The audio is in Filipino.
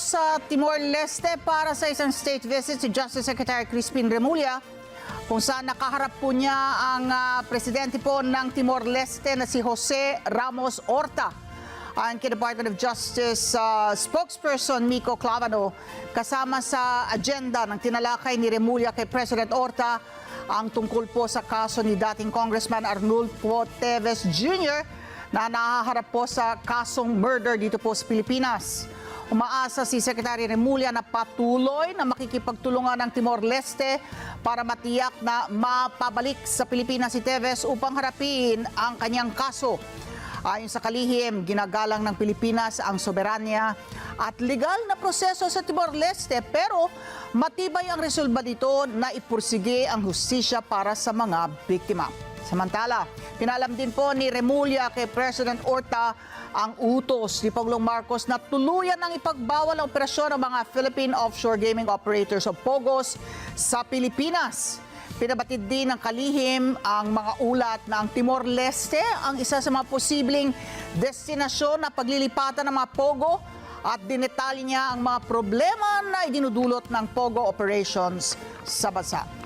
sa Timor-Leste para sa isang state visit si Justice Secretary Crispin Remulla kung saan nakaharap po niya ang ah, presidente po ng Timor-Leste na si Jose Ramos Horta. Ang Department of Justice ah, spokesperson Miko Clavano kasama sa agenda ng tinalakay ni Remulla kay President Horta ang tungkol po sa kaso ni dating Congressman Arnulfo Teves Jr. na nahaharap po sa kasong murder dito po sa Pilipinas. Umaasa si Secretary Remulla na patuloy na makikipagtulungan ng Timor-Leste para matiyak na mapabalik sa Pilipinas si Teves upang harapin ang kanyang kaso. Ayon sa kalihim, ginagalang ng Pilipinas ang soberanya at legal na proseso sa Timor-Leste pero matibay ang resolba dito na ipursige ang hustisya para sa mga biktima. Samantala, pinalam din po ni Remulla kay President Orta ang utos ni Pangulong Marcos na tuluyan ang ipagbawal ang operasyon ng mga Philippine Offshore Gaming Operators o POGOS sa Pilipinas. Pinabatid din ng kalihim ang mga ulat na ang Timor-Leste ang isa sa mga posibleng destinasyon na paglilipatan ng mga POGO at dinetali niya ang mga problema na idinudulot ng POGO operations sa bansa.